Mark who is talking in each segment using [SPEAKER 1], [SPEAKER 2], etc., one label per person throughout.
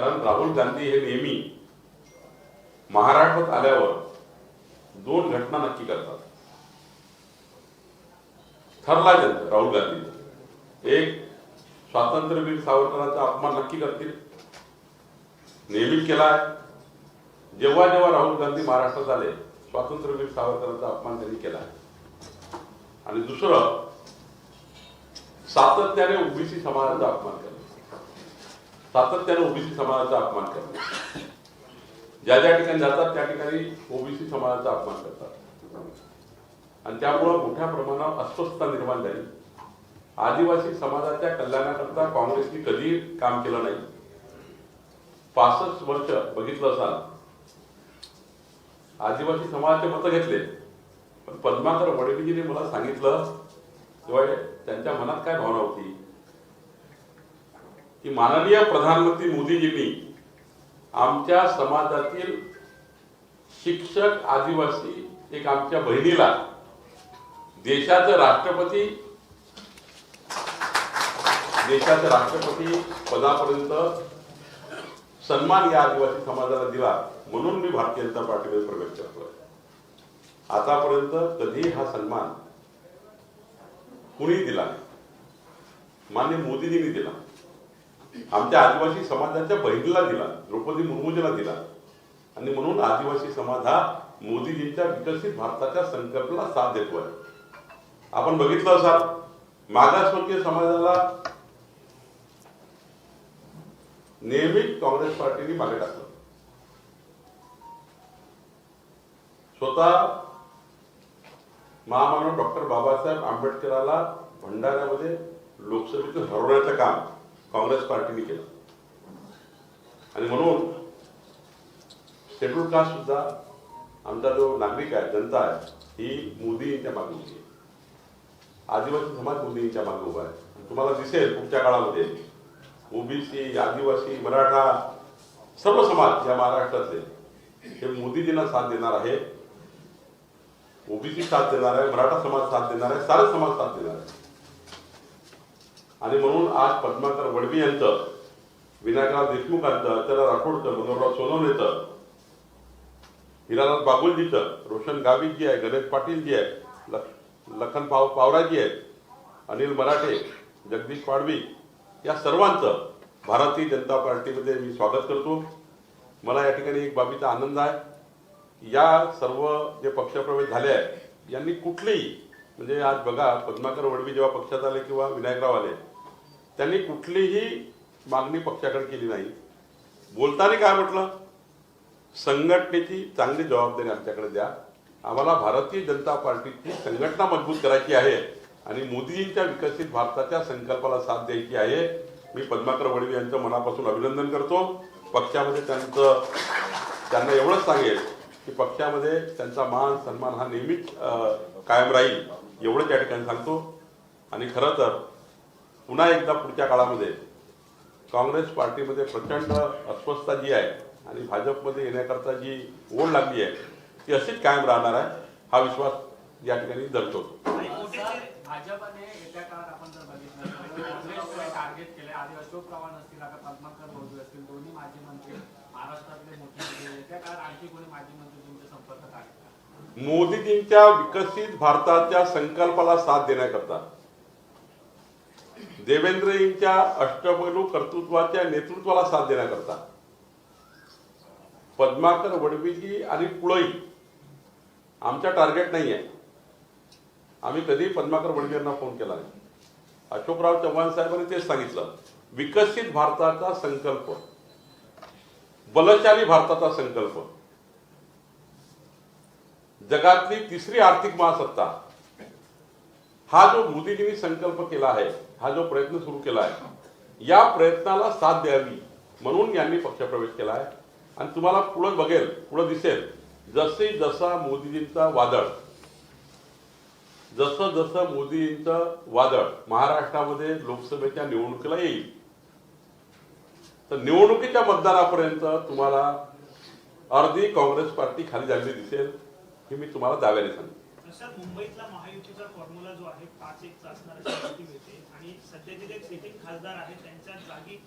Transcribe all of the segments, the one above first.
[SPEAKER 1] कारण राहुल गांधी हे नेहमी महाराष्ट्रात आल्यावर दोन घटना नक्की करतात. ठरला जनता राहुल गांधी. एक स्वातंत्र्यवीर सावरकरांचा अपमान नक्की करतील. नेहमी केला आहे जेव्हा जेव्हा राहुल गांधी महाराष्ट्रात आले स्वातंत्र्यवीर सावरकरांचा अपमान त्यांनी केला आहे आणि दुसरं सातत्याने ओबीसी समाजाचा अपमान केला सातत्याने ओबीसी समाजाचा अपमान करतात. ज्या ज्या ठिकाणी जातात त्या ठिकाणी ओबीसी समाजाचा अपमान करतात. आणि त्यामुळं मोठ्या प्रमाणावर अस्वस्थता निर्माण झाली. आदिवासी समाजाच्या कल्याणाकरता काँग्रेसने कधी काम केलं नाही. पासष्ट वर्ष बघितलं असाल. आदिवासी समाजाचे मतं घेतले. पण पद्माकर वडवीजीने मला सांगितलं तेव्हा त्यांच्या मनात काय भावना होती? की माननीय प्रधानमंत्री मोदीजींनी आमच्या समाजातील शिक्षक आदिवासी एक आमच्या बहिणीला देशाचं राष्ट्रपती देशाचे राष्ट्रपती पदापर्यंत सन्मान या आदिवासी समाजाला दिला म्हणून मी भारतीय जनता पार्टीमध्ये प्रवेश करतोय. आतापर्यंत कधी हा सन्मान कुणी दिला नाही. मान्य मोदीजींनी दिला. आमच्या आदिवासी समाजाच्या बहिणीला दिला द्रौपदी मुर्मूजीला दिला. आणि म्हणून आदिवासी समाज हा मोदीजींच्या विकसित भारताच्या संकल्पला साथ देतोय आपण बघितलं असाल मागासवर्गीय समाजाला नेहमीच काँग्रेस पार्टीने मागे टाकलं. स्वतः महामानव डॉक्टर बाबासाहेब आंबेडकराला भंडाऱ्यामध्ये लोकसभेतून हरवण्याचं काम काँग्रेस पार्टीने केला. आणि म्हणून शेड्यूल कास्ट सुद्धा आमचा जो नागरिक आहे जनता आहे ही मोदींच्या मागे उभी आहे. आदिवासी समाज मोदींच्या मागे उभा आहे. तुम्हाला दिसेल पुढच्या काळामध्ये ओबीसी आदिवासी मराठा सर्व समाज या महाराष्ट्रातले हे मोदीजींना साथ देणार आहे. ओबीसी साथ देणार आहे मराठा समाज साथ देणार आहे सारे समाज साथ देणार आहे. आणि म्हणून आज पद्माकर वडवी यांचं विनायकराव देशमुखांचं त्याला राठोडचं मनोहरराव सोनवणेचं हिरालाल बाबुलजीचं रोशन गावित जी आहे गणेश पाटील जी आहे लख- लखन पाव पावराजी आहेत अनिल मराठे जगदीश पाडवी या सर्वांचं भारतीय जनता पार्टीमध्ये मी स्वागत करतो. मला या ठिकाणी एक बाबीचा आनंद आहे की या सर्व जे पक्षप्रवेश झाले आहे यांनी कुठलीही म्हणजे आज बघा पद्माकर वडवी जेव्हा पक्षात आले किंवा विनायकराव आले त्यांनी कुठलीही मागणी पक्षाकडे केली नाही. बोलताना काय म्हटलं? संघटनेची चांगली जबाबदारी आमच्याकडे द्या. आम्हाला भारतीय जनता पार्टीची संघटना मजबूत करायची आहे आणि मोदीजींच्या विकसित भारताच्या संकल्पाला साथ द्यायची आहे. मी पद्माकर वडवी यांचं मनापासून अभिनंदन करतो. पक्षामध्ये त्यांचं त्यांना एवढंच सांगेल की पक्षामध्ये त्यांचा मान सन्मान हा नेहमीच कायम राहील. एवढंच या ठिकाणी सांगतो. आणि खरं तर पुन्हा एकदा पुढच्या काळामध्ये काँग्रेस पार्टीमध्ये प्रचंड अस्वस्थता जी आहे आणि भाजपमध्ये येण्याकरता जी ओढ लागली आहे ती अशीच कायम राहणार आहे हा विश्वास या ठिकाणी दर्शवतो
[SPEAKER 2] भाजपने येत्या काळात आपण जर बघितलं तर काँग्रेसकडे टार्गेट केले आधी अशोक चव्हाण असतील आता पद्माकर भाऊ असतील दोन्ही माजी मंत्री महाराष्ट्रातले मोठे नेते. येत्या काळात आणखी कोणी माजी मंत्री तुमच्या संपर्कात आहेत का?
[SPEAKER 1] मोदीजींच्या विकसित भारताच्या संकल्पाला साथ देण्याकरता देवेंद्रजींच्या अष्टपैलू कर्तृत्वाच्या नेतृत्वाला साथ देण्याकरता. पद्माकर वडवीजी आणि पुळई आमचा टार्गेट नाही आहे आम्ही कधी पद्माकर वडवींना फोन केला नाही. अशोकराव चव्हाण साहेबांनी तेच सांगितलं. विकसित भारताचा संकल्प. बलशाली भारताचा संकल्प. जगातली तिसरी आर्थिक महासत्ता. हा जो मोदीजींनी संकल्प केला आहे हा जो प्रयत्न सुरू केला आहे या प्रयत्नाला साथ द्यावी म्हणून यांनी पक्षप्रवेश केला आहे. आणि तुम्हाला पुढं बघेल पुढं दिसेल जसे जसा मोदीजींचा वादळ जसं जसं मोदीजींचं वादळ महाराष्ट्रामध्ये लोकसभेच्या निवडणुकीला येईल तर निवडणुकीच्या मतदानापर्यंत तुम्हाला अर्धी काँग्रेस पार्टी खाली झालेली दिसेल हे मी तुम्हाला दाव्याने सांगतो.
[SPEAKER 3] सर मुंबईतला महायुतीचा फॉर्म्युला जो आहे पाच एक असणार मिळते. आणि सध्याचे जे सिटिंग खासदार आहेत त्यांच्या जागी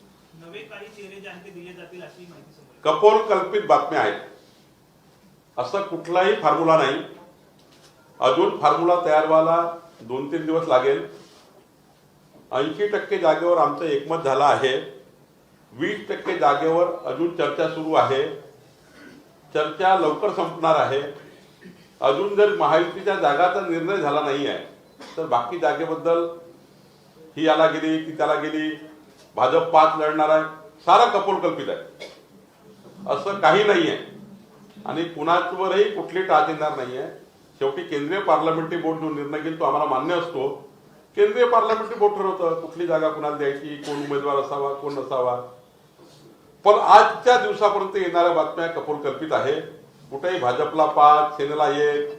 [SPEAKER 3] नवे काही चेहरे जे आहेत ते दिले जातील अशी माहिती समोर
[SPEAKER 1] कपोल कल्पित बातम्या आहेत. असा कुठलाही फॉर्म्युला नाही. अजून फॉर्म्युला तयार व्हायला दोन तीन दिवस लागेल. ऐंशी टक्के जागेवर आमचं एकमत झालं आहे. वीस टक्के जागेवर अजून चर्चा सुरू आहे. चर्चा लवकर संपणार आहे. अजून जर महायुतीच्या जागाचा निर्णय झाला नाही आहे तर बाकी जागेबद्दल ही याला गेली ती त्याला गेली भाजप पाच लढणार आहे सारा कपोल कल्पित आहे. असं काही नाही आहे. आणि कुणावरही कुठली टाच येणार नाही आहे. शेवटी केंद्रीय पार्लमेंटरी बोर्ड जो निर्णय घेईल तो आम्हाला मान्य असतो. केंद्रीय पार्लमेंटरी बोर्ड ठरवतं कुठली जागा कुणाला द्यायची कोण उमेदवार असावा कोण नसावा. पण आजच्या दिवसापर्यंत येणाऱ्या बातम्या कपोल कल्पित आहे. कुठेही भाजपला पाच सेनेला एक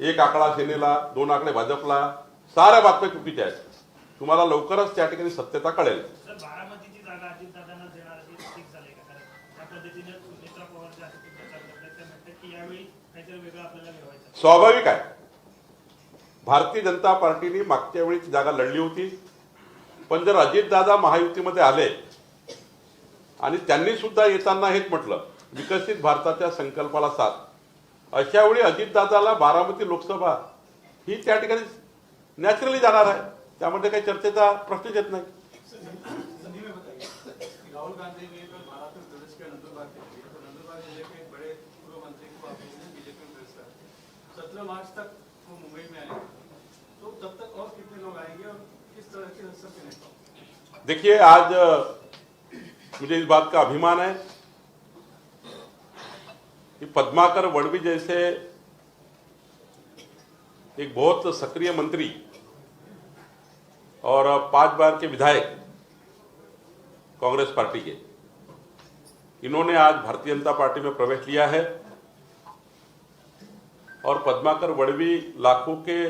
[SPEAKER 1] एक आकडा सेनेला दोन आकडे भाजपला साऱ्या बातम्या चुकीच्या आहेत. तुम्हाला लवकरच त्या ठिकाणी सत्यता कळेल. स्वाभाविक आहे. भारतीय जनता पार्टीने मागच्या वेळी ती जागा लढली होती. पण जर अजितदादा महायुतीमध्ये आले आणि त्यांनी सुद्धा येताना हेच म्हटलं विकसित भारताच्या संकल्पाला साथ. अशा वेळी अजितदादाला बारामती लोकसभा ही त्या ठिकाणी नॅचरली जाणार आहे. त्यामध्ये काही चर्चेचा प्रश्नच येत नाही.
[SPEAKER 4] सत्रह मार्च तक वो मुंबई में आए तो तब तक और कितने लोग आएंगे और किस तरह के
[SPEAKER 1] देखिए आज मुझे इस बात का अभिमान है कि पद्माकर वड़वी जैसे एक बहुत सक्रिय मंत्री और पाँच बार के विधायक कांग्रेस पार्टी के, इन्होंने आज भारतीय जनता पार्टी में प्रवेश लिया है और पद्माकर वड़वी लाखों के,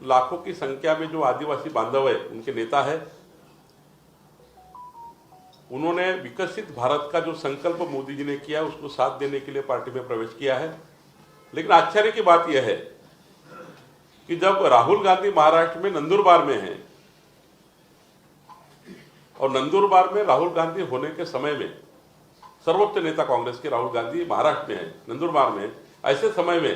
[SPEAKER 1] लाखों की संख्या में जो आदिवासी बांधव है, उनके नेता है उन्होंने विकसित भारत का जो संकल्प मोदी जी ने किया, उसको साथ देने के लिए पार्टी में प्रवेश किया है। लेकिन आश्चर्य की बात यह है कि जब राहुल गांधी महाराष्ट्र में नंदुरबार में हैं और नंदुरबार में राहुल गांधी होने के समय में सर्वोच्च नेता कांग्रेस के राहुल गांधी महाराष्ट्र में है, नंदुरबार में ऐसे समय में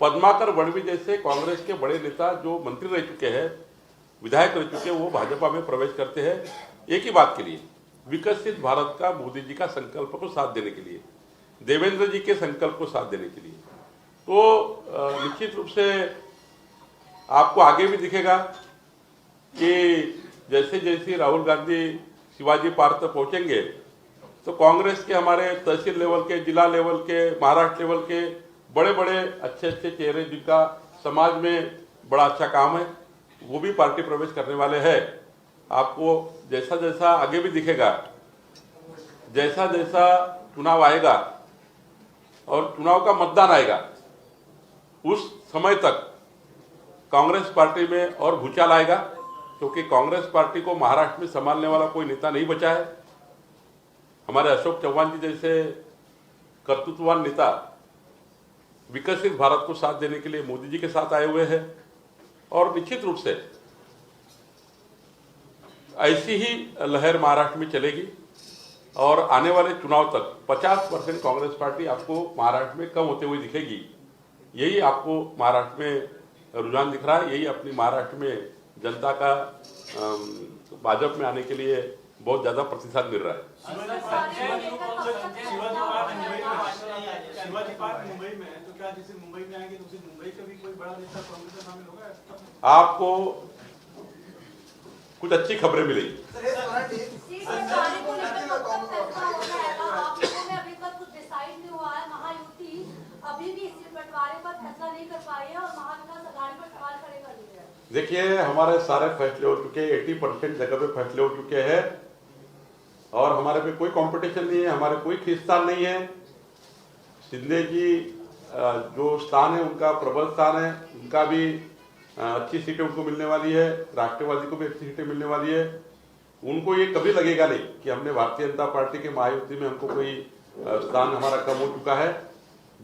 [SPEAKER 1] पद्माकर वड़वी जैसे कांग्रेस के बड़े नेता जो मंत्री रह चुके हैं, विधायक रह चुके हैं, वो भाजपा में प्रवेश करते हैं। एक ही बात के लिए विकसित भारत का मोदी जी का संकल्प को साथ देने के लिए, देवेंद्र जी के संकल्प को साथ देने के लिए। तो निश्चित रूप से आपको आगे भी दिखेगा कि जैसे जैसे राहुल गांधी, शिवाजी पार्क तक पहुँचेंगे तो कांग्रेस के हमारे तहसील लेवल के, जिला लेवल के, महाराष्ट्र लेवल के बड़े बड़े अच्छे अच्छे चेहरे जिनका समाज में बड़ा अच्छा काम है, वो भी पार्टी प्रवेश करने वाले हैं। आपको जैसा जैसा आगे भी दिखेगा, जैसा जैसा चुनाव आएगा और चुनाव का मतदान आएगा, उस समय तक कांग्रेस पार्टी में और भूचाल आएगा, क्योंकि कांग्रेस पार्टी को महाराष्ट्र में संभालने वाला कोई नेता नहीं बचा है। हमारे अशोक चौहान जी जैसे कर्तृत्ववान नेता विकसित भारत को साथ देने के लिए मोदी जी के साथ आए हुए हैं और निश्चित रूप से ऐसी ही लहर महाराष्ट्र में चलेगी और आने वाले चुनाव तक 50 परसेंट कांग्रेस पार्टी आपको महाराष्ट्र में कम होते हुए दिखेगी। यही आपको महाराष्ट्र में रुझान दिख रहा है यही अपनी महाराष्ट्र में जनता का भाजपा में आने के लिए बहुत ज़्यादा प्रतिशत मिल रहा है।
[SPEAKER 4] तो क्या जैसे मुंबई में आएँगे तो उसी मुंबई का भी कोई बड़ा नेता कांग्रेस में शामिल होगा?
[SPEAKER 1] आपको कुछ अच्छी खबरें मिलेगी। देखिए, हमारे सारे फैसले हो चुके हैं, एटी परसेंट जगह पे फैसले हो चुके हैं और हमारे पे कोई कंपटीशन नहीं है, हमारे कोई खींचतान नहीं है। शिंदे जी जो स्थान है, उनका प्रबल स्थान है, उनका भी अच्छी सीटें उनको मिलने वाली है राष्ट्रवादी को भी अच्छी सीटें मिलने वाली है। उनको ये कभी लगेगा नहीं कि हमने भारतीय जनता पार्टी के महायुति में हमको कोई स्थान हमारा कम हो चुका है।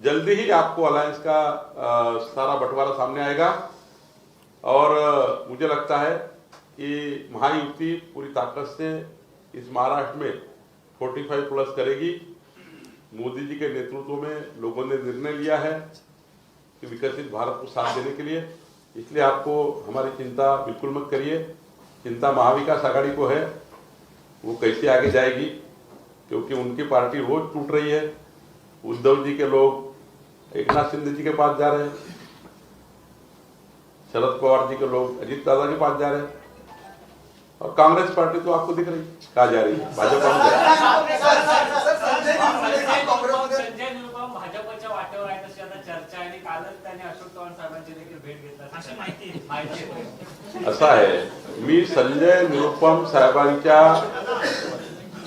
[SPEAKER 1] जल्दी ही आपको अलायंस का अ, सारा बंटवारा सामने आएगा। और मुझे लगता है कि महायुति पूरी ताकत से इस महाराष्ट्र में 45 प्लस करेगी। मोदी जी के नेतृत्व में लोगों ने निर्णय लिया है कि विकसित भारत को साथ देने के लिए। इसलिए आपको हमारी चिंता बिल्कुल मत करिए। चिंता महाविकास आघाड़ी को है। वो कैसे आगे जाएगी? क्योंकि उनकी पार्टी रोज टूट रही है। उद्धव जी के लोग एक नाथ शिंदे जी के पास जा रहे हैं। शरद पवार जी के लोग, अजीत दादा के पास जा रहे हैं। और कांग्रेस पार्टी तो आपको दिख रही, कहा जा रही है? भाजपा में जा रही
[SPEAKER 2] साहेबांची देखील भेट घेतला
[SPEAKER 3] अशी माहिती आहे.
[SPEAKER 2] माहिती आहे.
[SPEAKER 1] असं आहे. मी संजय निरुपम साहेबांच्या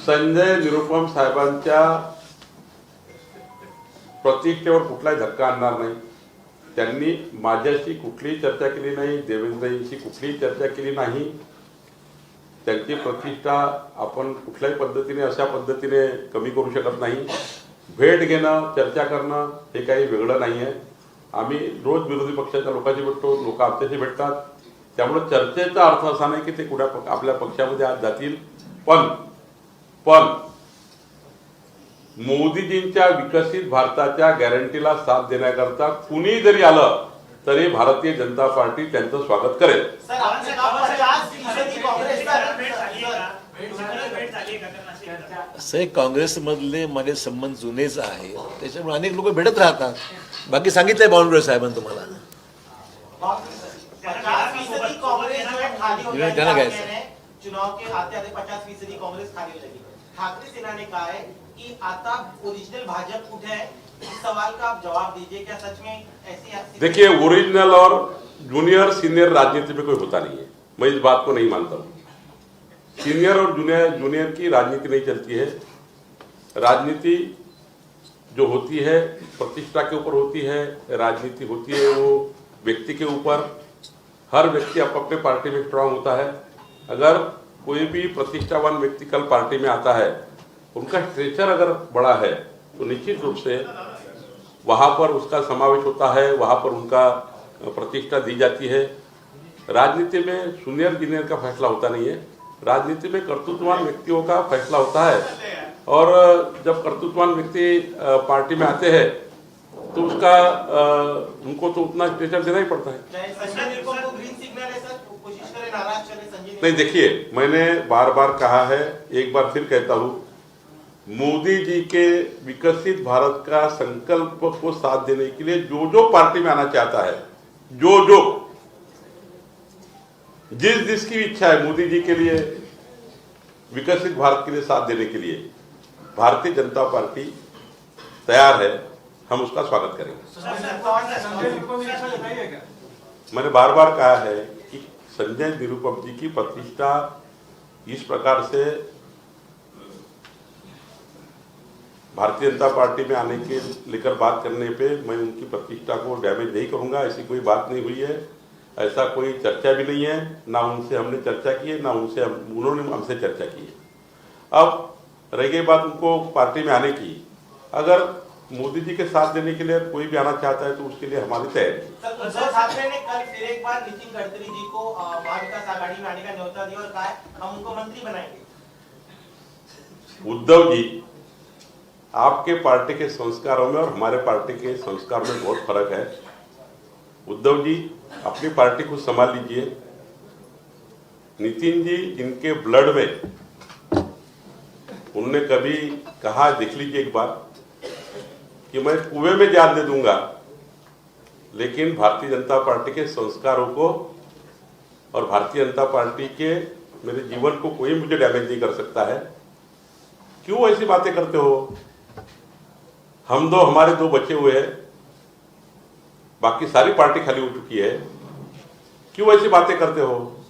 [SPEAKER 1] संजय निरुपम साहेबांच्या प्रतिष्ठेवर कुठलाही धक्का आणणार नाही. त्यांनी माझ्याशी कुठलीही चर्चा केली नाही देवेंद्रजींशी कुठलीही चर्चा केली नाही. त्यांची प्रतिष्ठा आपण कुठल्याही पद्धतीने अशा पद्धतीने कमी करू शकत नाही. भेट घेणं चर्चा करणं हे काही वेगळं नाही आहे आम्ही रोज विरोधी पक्षाच्या लोकांशी भेटतो लोक आमच्याशी भेटतात. त्यामुळे चर्चेचा अर्थ असा नाही की ते कुठ्या पक- आपल्या पक्षामध्ये आज जातील. पण पण मोदीजींच्या विकसित भारताच्या गॅरंटीला साथ देण्याकरता कुणी जरी आलं तरी भारतीय जनता पार्टी त्यांचं स्वागत करेल.
[SPEAKER 5] असं काँग्रेसमधले माझे संबंध जुनेच आहेत त्याच्यामुळे अनेक लोक भेटत राहतात. बाकी सांगितलंय बावनकुळे साहेबांनी तुम्हाला.
[SPEAKER 6] पचास फ़ीसदी कांग्रेस जो है खाली हो
[SPEAKER 5] ये
[SPEAKER 6] जाएगी
[SPEAKER 5] कहना
[SPEAKER 6] आप
[SPEAKER 5] कैसे?
[SPEAKER 6] कह रहे हैं, चुनाव के आते आते पचास फ़ीसदी कांग्रेस खाली हो ठाकरे सेना ने कहा है कि आता ओरिजिनल भाजपा कुठे इस सवाल का आप जवाब दीजिए. क्या सच में ऐसी ऐसी-
[SPEAKER 1] देखिए ओरिजिनल और जूनियर सीनियर राजनीति में कोई होता नहीं है. मैं इस बात को नहीं मानता हूँ. सीनियर और जूनियर जूनियर की राजनीति नहीं चलती है। राजनीति जो होती है, प्रतिष्ठा के ऊपर होती है, राजनीति होती है, वो व्यक्ति के ऊपर, हर व्यक्ति अप अपने पार्टी में स्ट्रांग होता है। अगर कोई भी प्रतिष्ठावान व्यक्ति कल पार्टी में आता है, उनका स्ट्रेचर अगर बड़ा है तो निश्चित रूप से वहाँ पर उसका समावेश होता है, वहाँ पर उनका प्रतिष्ठा दी जाती है। राजनीति में सीनियर जूनियर का फैसला होता नहीं है। राजनीति में कर्तृत्ववान व्यक्तियों का फैसला होता है। और जब कर्तृत्ववान व्यक्ति पार्टी में आते हैं तो उसका उनको तो उतना स्ट्रेचर देना ही पड़ता है।
[SPEAKER 6] चाहे संजय निरुपम को ग्रीन सिग्नल है सर? कोशिश करें नाराज़ चले संजय
[SPEAKER 1] नहीं देखिए मैंने बार बार कहा है एक बार फिर कहता हूँ मोदी जी के विकसित भारत का संकल्प को साथ देने के लिए जो जो पार्टी में आना चाहता है जो जो जिस जिसकी इच्छा है मोदी जी के लिए विकसित भारत के लिए साथ देने के लिए भारतीय जनता पार्टी तैयार है हम उसका स्वागत करेंगे
[SPEAKER 4] है
[SPEAKER 1] मैंने बार बार कहा है कि संजय निरुपम जी की प्रतिष्ठा इस प्रकार से भारतीय जनता पार्टी में आने के लेकर बात करने पे मैं उनकी प्रतिष्ठा को डैमेज नहीं करूँगा ऐसी कोई बात नहीं हुई है ऐसा कोई चर्चा भी नहीं है ना उनसे हमने चर्चा की है ना उनसे हम, उन्होंने हमसे चर्चा की है। अब रह गई बात उनको पार्टी में आने की। अगर मोदी जी के साथ देने के लिए कोई भी आना चाहता है तो उसके लिए हमारी तैयारी
[SPEAKER 6] उद्धव जी
[SPEAKER 1] आपके पार्टी के संस्कारों में और हमारे पार्टी के संस्कार में बहुत फ़र्क है। उद्धव जी अपनी पार्टी को संभाल लीजिए। नितिन जी जिनके ब्लड में, उनने कभी कहा, देख लीजिए एक बार, कि मैं कुएँ में जान दे दूँगा। लेकिन भारतीय जनता पार्टी के संस्कारों को और भारतीय जनता पार्टी के मेरे जीवन को कोई मुझे डैमेज नहीं कर सकता है। क्यों ऐसी बातें करते हो? हम दो, हमारे दो बचे हुए हैं। बाकी सारी पार्टी खाली हो चुकी है। क्यों ऐसी बातें करते हो?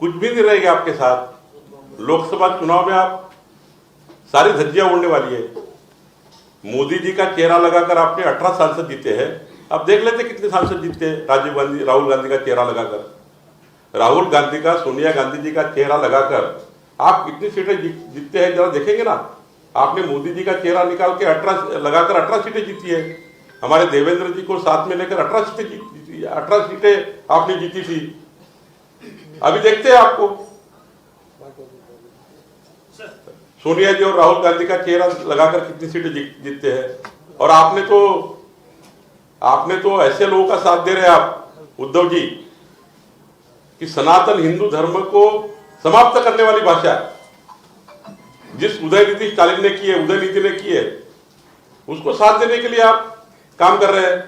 [SPEAKER 1] कुछ भी नहीं रहेगा आपके साथ। लोकसभा चुनाव में आप सारी धज्जियाँ उड़ने वाली है। मोदी जी का चेहरा लगाकर आपने 18 सांसद जीते हैं। अब देख लेते कितने सांसद जीतते हैं। राजीव गांधी, राहुल गांधी का चेहरा लगाकर। राहुल गांधी का, सोनिया गांधी जी का चेहरा लगाकर आप कितनी सीटें जीतते हैं जरा देखेंगे ना। आपने मोदी जी का चेहरा निकाल के अठारह, लगाकर अठारह सीटें जीती है। हमारे देवेंद्र जी को साथ में लेकर अठारह सीटें अठारह सीटें आपने जीती थी। अभी देखते हैं आपको। सोनिया जी और राहुल गांधी का चेहरा लगाकर कितनी सीटें जीतते हैं। और आपने तो आपने तो ऐसे लोगों का साथ दे रहे हैं आप, उद्धव जी, कि सनातन हिंदू धर्म को समाप्त करने वाली भाषा जिस उदयनिधि स्टालिन ने की है उदय नीति ने की है, उसको साथ देने के लिए आप काम कर रहे हैं।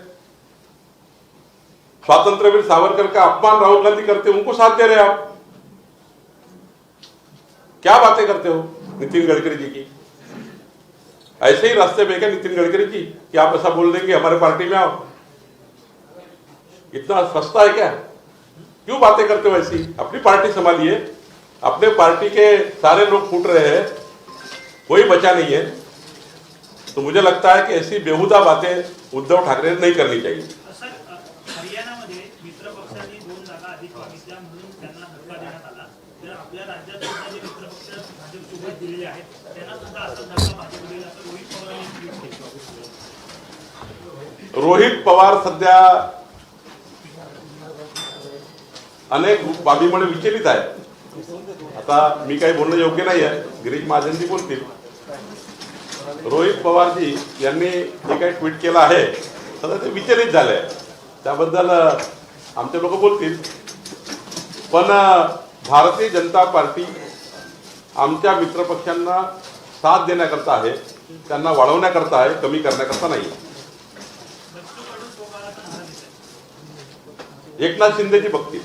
[SPEAKER 1] स्वातंत्रवीर सावरकर का अपमान राहुल गांधी करते उनको साथ दे रहे हैं आप। क्या बातें करते हो नितिन गडकरी जी की? ऐसे ही रास्ते पे क्या नितिन गडकरी जी कि आप ऐसा बोल देंगे, हमारे पार्टी में आओ। इतना सस्ता है क्या? क्यों बातें करते हो ऐसी? अपनी पार्टी संभालिए। अपने पार्टी के सारे लोग फूट रहे हैं, कोई बचा नहीं है। तो मुझे लगता है कि ऐसी बेहुदा बातें उद्धव ठाकरे नहीं करनी चाहिए।
[SPEAKER 3] आहेत रोहित पवार
[SPEAKER 1] सध्या अनेक बाबीमुळे विचलित आहे आता मी काही बोलणं योग्य नाही आहे गिरीश महाजनजी बोलतील. रोहित पवारजी यांनी जे काही ट्विट केलं आहे सध्या ते विचलित झाले आहे त्याबद्दल आमचे लोक बोलतील. पण भारतीय जनता पार्टी आमच्या मित्रपक्षांना साथ देण्याकरता आहे त्यांना वाढवण्याकरता आहे कमी करण्याकरता नाही. एकनाथ शिंदेची बघतील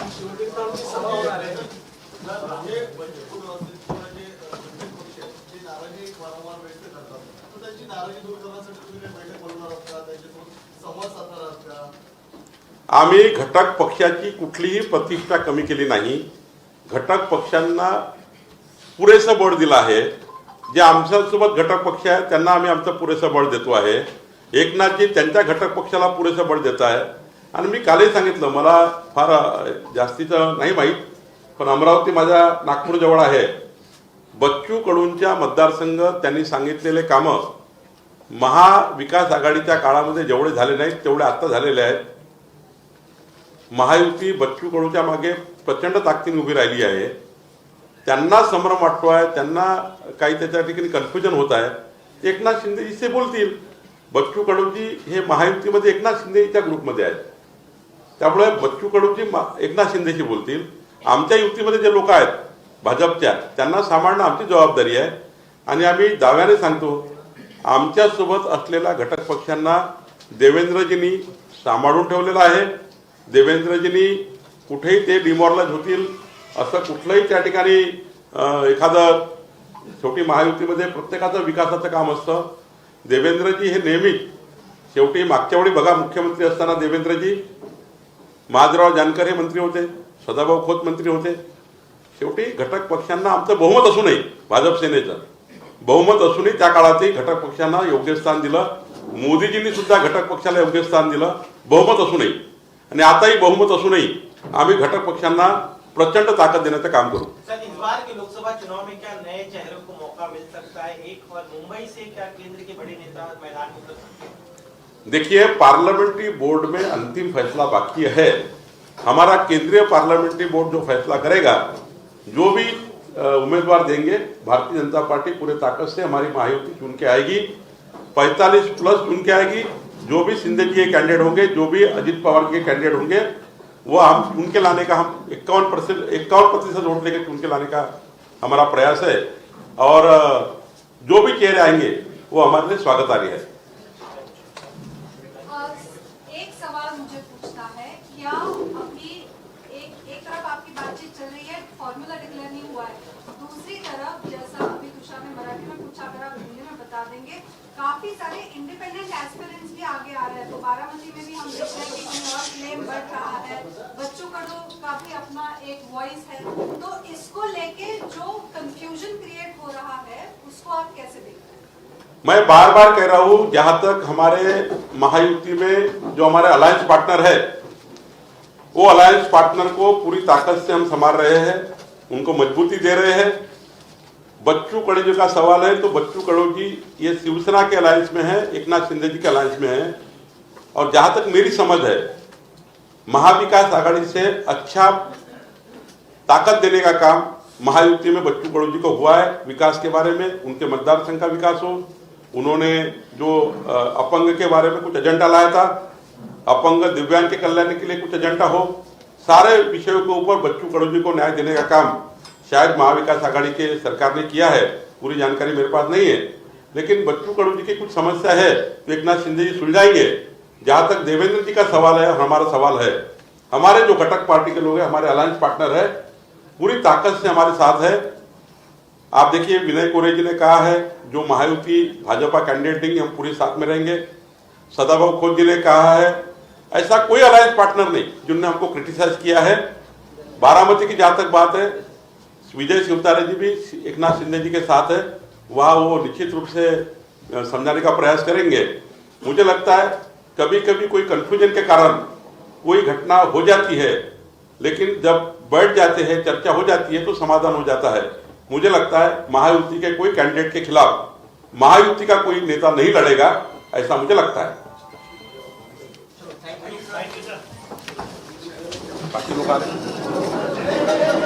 [SPEAKER 4] शिवसेनेची सभा होणार आहे तर हे बंडखोर असतील किंवा जे घटक पक्ष आहेत, ते नाराजी वारंवार व्यक्त करतात तर त्यांची नाराजी दूर करण्यासाठी तुम्ही काही बैठक बोलणार आहात का? त्यांच्यासोबत संवाद साधणार आहात का?
[SPEAKER 1] आम्ही घटक पक्षाची कुठलीही प्रतिष्ठा कमी केली नाही. घटक पक्षांना पुरेसं बळ दिलं आहे. जे आमच्यासोबत घटक पक्ष आहे त्यांना आम्ही आमचं पुरेसं बळ देतो आहे. एकनाथजी त्यांच्या घटक पक्षाला पुरेसं बळ देत आहे. आणि मी कालही सांगितलं मला फार जास्तीचं नाही माहीत पण अमरावती माझ्या नागपूरजवळ आहे. बच्चू कडूंच्या मतदारसंघ त्यांनी सांगितलेले कामं महाविकास आघाडीच्या काळामध्ये जेवढे झाले नाहीत तेवढे आता झालेले आहेत. महायुती बच्चू कडूच्या मागे प्रचंड ताकदीने उभी राहिली आहे. त्यांना संभ्रम वाटतो आहे त्यांना काही त्याच्या ठिकाणी कन्फ्युजन होत आहे. एकनाथ शिंदेजीचे बोलतील बच्चू कडूजी हे महायुतीमध्ये एकनाथ शिंदेच्या ग्रुपमध्ये आहेत. त्यामुळे बच्चू कडूजी मा- एकनाथ शिंदेशी बोलतील. आमच्या युतीमध्ये जे लोक आहेत भाजपच्या त्यांना सांभाळणं आमची जबाबदारी आहे. आणि आम्ही दाव्याने सांगतो आमच्यासोबत असलेल्या घटक पक्षांना देवेंद्रजींनी सांभाळून ठेवलेलं आहे. देवेंद्रजींनी कुठेही ते डिमॉरलाइज होतील असं कुठलंही त्या ठिकाणी एखादं शेवटी महायुतीमध्ये प्रत्येकाचं विकासाचं काम असतं. देवेंद्रजी हे नेहमीच शेवटी मागच्या वेळी बघा मुख्यमंत्री असताना देवेंद्रजी महादेवराव जानकर हे मंत्री होते सदाभाऊ खोत मंत्री होते. शेवटी घटक पक्षांना आमचं बहुमत असूनही भाजप सेनेचं. बहुमत असूनही त्या काळातही घटक पक्षांना योग्य स्थान दिलं. मोदीजींनी सुद्धा घटक पक्षाला योग्य स्थान दिलं. बहुमत असूनही. आणि आताही बहुमत असूनही आम्ही घटक पक्षांना प्रचंड ताकद देण्याचं काम करू.
[SPEAKER 6] सर इस बार के लोकसभा चुनाव में क्या नए चेहरों को मौका मिल सकता है? एक और मुंबई से क्या केंद्र के बड़े नेता मैदान में उतर सकते हैं?
[SPEAKER 1] देखिए पार्लियामेंट्री बोर्ड में अंतिम फैसला बाकी है. हमारा केंद्रीय पार्लियामेंट्री बोर्ड जो फैसला करेगा जो भी उम्मीदवार देंगे। भारतीय जनता पार्टी पूरे ताकत से हमारी महायुति चुन के आएगी। 45 प्लस चुन के आएगी। जो भी सिंधे जी के कैंडिडेट होंगे जो भी अजित पवार के कैंडिडेट होंगे वो हम चुन के लाने का हम इक्यावन प्रतिशत इक्यावन प्रतिशत वोट लेकर चुन के लाने का हमारा प्रयास है। और जो भी चेहरे आएँगे वो हमारे लिए स्वागतार्य है।
[SPEAKER 7] अ, एक सवाल मुझे पूछना है। क्या अभी एक एक तरफ़ आपकी बातचीत चल रही है फॉर्मूला डिक्लेयर नहीं हुआ है। दूसरी तरफ़, जैसा अभी तुषार ने मराठी में पूछा, अगर आप हिंदी में बता देंगे, काफ़ी सारे इंडिपेंडेंट एस्पिरेंट्स भी आगे आ रहे हैं। तो बारामती में भी हम देख रहे हैं कि और क्लेम बढ़ रहा है। बच्चों का तो काफ़ी अपना एक वॉइस है। तो इसको लेके जो कंफ्यूजन क्रिएट हो रहा है, उसको आप कैसे देखते
[SPEAKER 1] मैं बार बार कह रहा हूँ, जहाँ तक हमारे महायुति में जो हमारे अलायंस पार्टनर है वो अलायंस पार्टनर को पूरी ताकत से हम संभाल रहे हैं, उनको मजबूती दे रहे हैं। बच्चू कड़े जी का सवाल है तो बच्चू कड़ो जी ये शिवसेना के अलायंस में है एक नाथ शिंदे जी के अलायंस में है। और जहाँ तक मेरी समझ है, महाविकास आघाड़ी से अच्छा ताकत देने का काम महायुति में बच्चू कडू जी को हुआ है, विकास के बारे में, उनके मतदार संघ का विकास हो। उन्होंने जो अपंग के बारे में कुछ एजेंडा लाया था अपंग दिव्यांग के कल्याण के लिए कुछ एजेंडा हो, सारे विषयों के ऊपर बच्चू कडू जी को न्याय देने का काम शायद महाविकास आघाड़ी के सरकार ने किया है, पूरी जानकारी मेरे पास नहीं है। लेकिन बच्चू कडू की कुछ समस्या है तो एक नाथ शिंदे जी सुलझाएँगे। जहाँ तक देवेंद्र जी का सवाल है, हमारा सवाल है। हमारे जो घटक पार्टी के लोग हैं, हमारे अलायंस पार्टनर है, पूरी ताकत से हमारे साथ है। आप देखिए, विनय कोरे जी ने कहा है, जो महायुति, भाजपा कैंडिडेट देंगे, हम पूरे साथ में रहेंगे। सदाभाऊ खोत जी ने कहा है, ऐसा कोई अलायंस पार्टनर नहीं, जिनने हमको क्रिटिसाइज किया है। बारामती की जहाँ तक बात है, विजय शिवतारे जी भी एक नाथ शिंदे जी के साथ है, वहाँ वो निश्चित रूप से समझाने का प्रयास करेंगे। मुझे लगता है कभी कभी कोई कंफ्यूजन के कारण कोई घटना हो जाती है, लेकिन जब बैठ जाते हैं, चर्चा हो जाती है तो समाधान हो जाता है। मुझे लगता है, महायुति के कोई कैंडिडेट के खिलाफ महायुति का कोई नेता नहीं लड़ेगा। ऐसा मुझे लगता है। बाकी लोग आ रहे हैं